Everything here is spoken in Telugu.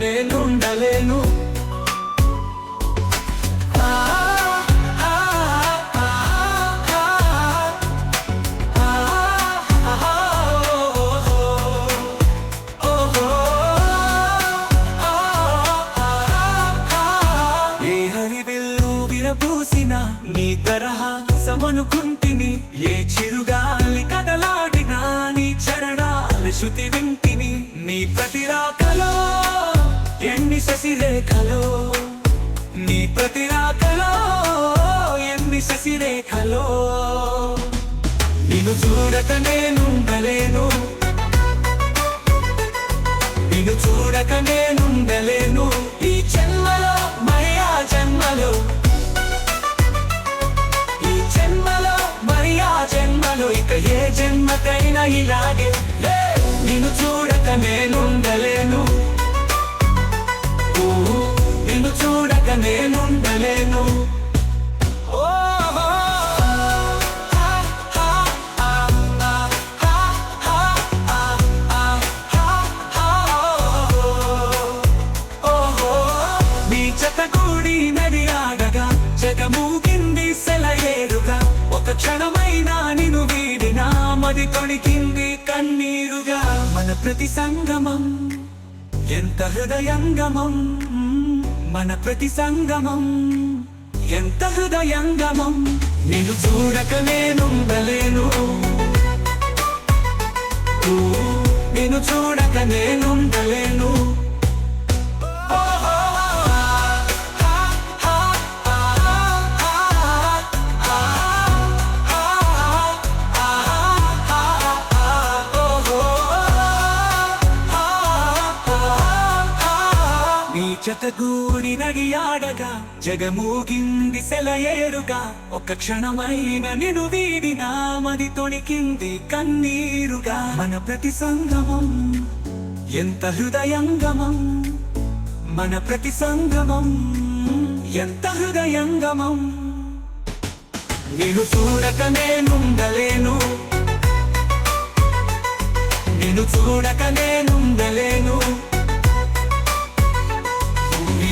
నేనుండలేను. ఆ, ఆ, నీ తరహా సమనుకుంటిని ఏ చిరుగాలి కదలాడినా నీ చరణాలు శృతి వింటిని నీ ప్రతిరాకలో ఎన్ని శశిరేఖలో నీ ప్రతిరాకలో ఎన్ని శశిరేఖలో? నిన్ను చూడక నేనుండలేను. నిన్ను చూడక నేనుండలేను. ఈ జన్మలో మరి ఆ జన్మలో. ఈ జన్మలో మరి ఆ జన్మలో. ఇక ఏ జన్మకైనా ఇలాగే. నిన్ను చూడక నేను జతగూడి నది ఆడగా జగమూగింది సెలయేరుగా ఒక క్షణమైనా నిను వీడినా మది తొణికింది కన్నీరుగా. మన ప్రతి సంగమం ఎంత హృదయంగమం. మన ప్రతి సంగమం ఎంత హృదయంగమం. నేను చూడక నేనుండలేను. నేను చూడక నేనుండలేను. నీ నగియాడగా జగమూగింది సెలయేరుగా ఒక క్షణమైన నిను వీడినా మది తొణికింది కన్నీరుగా. మన ప్రతి సంగమం ఎంత హృదయంగమం? మన ప్రతి సంగమం ఎంత హృదయంగమం? నేను చూడక నేనుండలేను. నేను చూడక నేనుండలేను.